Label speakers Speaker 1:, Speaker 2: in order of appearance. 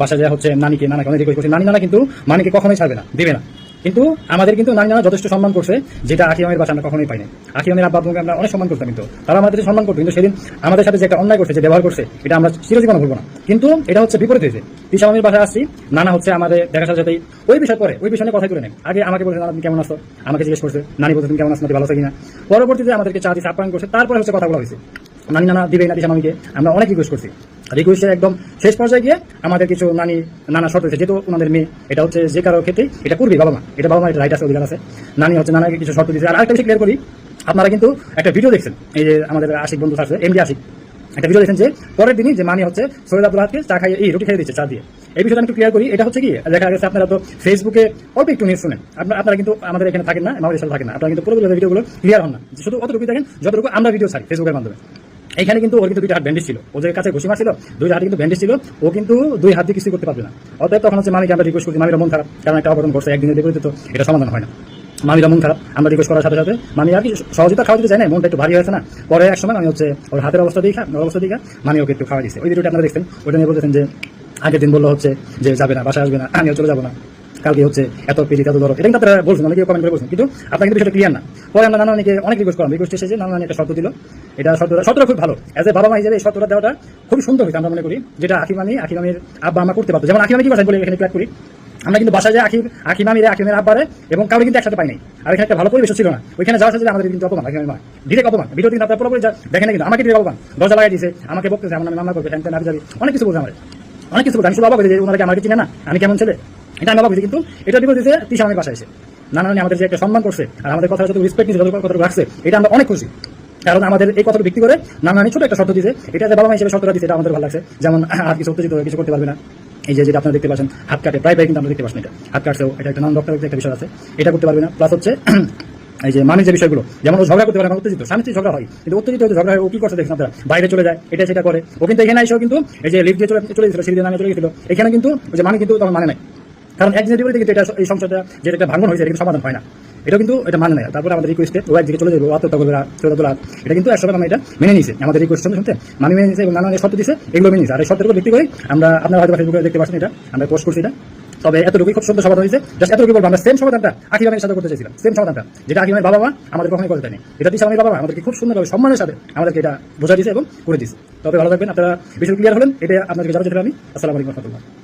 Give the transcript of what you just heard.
Speaker 1: বাসা যায় হচ্ছে, নানিকে, নানাকে অনেক রিকোয়েস্ট করছে। নানি নানা কিন্তু মানিকে কখনোই ছাড়বে না, দেবে না। কিন্তু আমাদের কিন্তু নানি নানা যথেষ্ট সম্মান করছে, যেটা আকিয়ামের বাসা আমরা কখনোই পাই না আকিয়ামের আব্বা, আব্বুকে আমরা অনেক সম্মান করতাম কিন্তু। তারা আমাদের সম্মান করতো, কিন্তু সেদিন আমাদের সাথে যে একটা অন্যায় করছে, যে ব্যবহার করছে, এটা আমরা চিরজীবন ভুলবো না। কিন্তু এটা হচ্ছে বিপরীত হয়েছে। তিসামামির বাসায় আসছি, নানা হচ্ছে আমাদের দেখা সাথে সাথেই, ওই বিষয় পরে, ওই বিষয় নিয়ে কথা করে নেন আগে আমাকে বলছে, নানা, তুমি কেমন আসো আমাকে জিজ্ঞেস করছে, নানি বলছে, তুমি কেমন নাকি ভালো আছো কিনা? পরবর্তীতে আমাদেরকে চা দিচ্ছে আপ্যায়ন করছে, তারপরে হচ্ছে কথা বলা হয়েছে। নানি নানা দিবে না তিসামামিকে আমরা অনেক রিকোয়েস্ট করছি। রিকোয়েস্টের একদম শেষ পর্যায়ে গিয়ে আমাদের কিছু নানি, নানা শর্ত হয়েছে যেহেতু ওনাদের মেয়ে, এটা হচ্ছে যে কারও ক্ষেত্রে এটা করবি বাবা মা, এটা বাবা মা এটা রাইট আছে, অধিকার আছে। নানি হচ্ছে নানাকে কিছু শর্ত দিয়েছে। আর আরেকটা বিষয় ক্লিয়ার করি, আপনারা কিন্তু একটা ভিডিও দেখছেন। এই যে আমাদের আশিক বন্ধু আছে এমডি আশিক। একটা ভিডিও দেখেন যে পরের দিনই যে মানি হচ্ছে সৈয়দ আব্দুল হাতকে চা খাইয়ে, এই রুটি খাইয়ে দিচ্ছে চা দিয়ে। এই বিষয়টা আমি একটু ক্লিয়ার করি, এটা হচ্ছে কি, দেখা গেছে আপনারা তো ফেসবুকে অল্প একটু নিউজ শুনেন। আপনারা কিন্তু আমাদের এখানে থাকেন না, আমাদের সাথে থাকেন না। আপনারা কিন্তু পুরোপুরি ভিডিওগুলো ক্লিয়ার হন না। শুধু অতটুকু দেখেন, যতটুকু আমরা ভিডিও ছাড়ি ফেসবুকের মাধ্যমে। এখানে কিন্তু ওর কিন্তু দুইটা হাত ব্যান্ডেজ ছিল। ওদের কাছে ঘুষি মারছিল, দুই হাতে কিন্তু ব্যান্ডেজ ছিল, ও কিন্তু দুই হাত দিয়ে কিছু করতে পারবে না। অতএব তখন হচ্ছে মামিকে আমরা রিকোয়েস্ট করছি মামির মন খারাপ কারণ একটা অঘটন ঘটছে, একদিনের বিপরীতে তো এটা সমাধান হয় না। মামির মন খারাপ, আমরা রিকোয়েস্ট করার সাথে সাথে মামি আর কি সহজে তো খাওয়া দিতে চাই না, মনটা একটু ভারী হয়েছে না। পরে এক সময় আমি হচ্ছে ওর হাতের অবস্থা দেখা অবস্থা দেখা, মামি ওকে একটু খাওয়া দিচ্ছে ওই ভিডিওটা আপনারা দেখছেন ওটা নিয়ে বলতেছেন যে, আগের দিন বলল হচ্ছে যে যাবে না, বাসায় আসবে না আমিও চলে যাব না। কালকে হচ্ছে এত পেজি এত ধরো এটা কিন্তু আপনারা বলছেন অনেকে কমেন্ট করে বলছেন, কিন্তু আপনার কিন্তু সেটা ক্লিয়ার না। পরে আমরা নানা অনেকে অনেক রিকোয়েস্ট করলাম। রিকোয়েস্ট এসেছে নানা একটা শর্ত দিল এটা শর্তটা শর্তটা খুব ভালো। অ্যাজ এ বাবা মা হিসেবে এই শর্তটা দেওয়াটা খুব সুন্দর হয়েছে আমরা মনে করি। যেটা আকিমামি আকিমামির আব্বা আমরা করতে পারতো। যেমন আকিমামি কি বাসায় বলে এখানে ক্লিয়ার করি? আমরা কিন্তু বাসায় যাই, আকিম আকিমামিরে আকিমের আব্বারে এবং কাউকে কিন্তু একসাথে পাই নাই। আর এখানে একটা ভালো পরিবেশ ছিল না। ওইখানে যাওয়ার সাথে আমাদের কিন্তু অপমান আকিমের মা। ডিরেক্ট অপমান। ভিডিও কিন্তু আপনার পুরোপুরি দেখেন কিন্তু। আমাকে ডিরেক্ট অপমান। দরজা লাগাই দিয়েছে আমাকে বলতেছে আমার নামে মামলা করবে হ্যান যাবি অনেক কিছু বলছে আমার অনেক কিছু বলছে। আমি শুধু অবাক যে ওনারা আমাকে চিনে না? আমি কেমন ছেলে? এটা আমি অবাক হয়েছি কিন্তু এটা বিপরীত দিতে তিসা আমাদের বাসায় এসে। নানা নানি আমাদের যে একটা সম্মান করছে, আর আমাদের কথা যত রেসপেক্ট দিচ্ছে যত কথা রাখছে, এটা আমরা অনেক খুশি। কারণ আমাদের এই কথাটা ভিত্তি করে নানা নানি ছোট একটা শর্ত দিয়েছে। এটা যে বাবা মা হিসেবে শর্তটা দিচ্ছে এটা আমাদের ভালো লাগছে। যেমন আর কিছু উত্তেজিত কিছু করতে পারবে না। এই যে যেটা আপনারা দেখতে পাচ্ছেন, হাত কাটে, প্রায় প্রায় কিন্তু আমরা দেখতে পাচ্ছেন এটা। হাত কাটছেও, এটা একটা নান ডক্টর একটা বিষয় আছে। এটা করতে পারবে না। প্লাস হচ্ছে, এই যে মানুষ যে বিষয়গুলো, যেমন ও ঝগড়া করতে পারে উত্তেজিত। স্বামী ঝগড়া হয়, কিন্তু উত্তেজিত হতে ঝগড়া হয়, ও কি করছে দেখছেন আপনারা? বাইরে চলে যায়, এটা সেটা করে। ও কিন্তু এখানে এসেও কিন্তু, এই যে লিফট দিয়ে চলে চলে গেছিল, সিঁড়ি নামে চলে গেছিল, এখানে কিন্তু যে মানে কিন্তু তখন মানে নাই। কারণ বিপরীতে কিন্তু এটা এই সংসারটা, যেটা একটা ভাঙন হয়েছে, এটা কিন্তু সমাধান হয় না। এটা কিন্তু এটা মানে নাই। তারপরে আমাদের রিকোয়েস্টে ও একদিকে চলে যাবে আত্মহত্যা করবে সৌরদুল এটা কিন্তু একসময় আমরা এটা মেনে নিয়েছে। আমাদের রিকোয়েস্ট শুনতে শুনতে? মানে মেনে নিয়েছে এবং নানা শর্ত দিয়েছে, এগুলো মেনে নিয়েছে। আর এই শর্তের উপর ভিত্তি করে আমরা আপনারা হয়তো ফেসবুকে দেখতে পাচ্ছেন এটা, আমরা পোস্ট করছি এটা। তবে এতটুকুই খুব সুন্দর সমাধান হয়েছে। জাস্ট এতটুকু বলব, আমরা সেম সমাধানটা আকিমামের সাথে করতে চাইছিলাম। সেম সমাধানটা, যেটা আকিমামের বাবা মা আমাদের কখনোই করতে দেয়নি। এটা দিচ্ছে আমাদের বাবা আমাদেরকে খুব সুন্দরভাবে সম্মানের সাথে আমাদেরকে এটা বোঝা দিয়েছে এবং করে দিয়েছে। তবে ভালো থাকবেন, আপনারা বিষয় ক্লিয়ার হলেন এটা আপনাদেরকে জানাতে আমি। আসসালামু আলাইকুম রহমতুল্লাহ।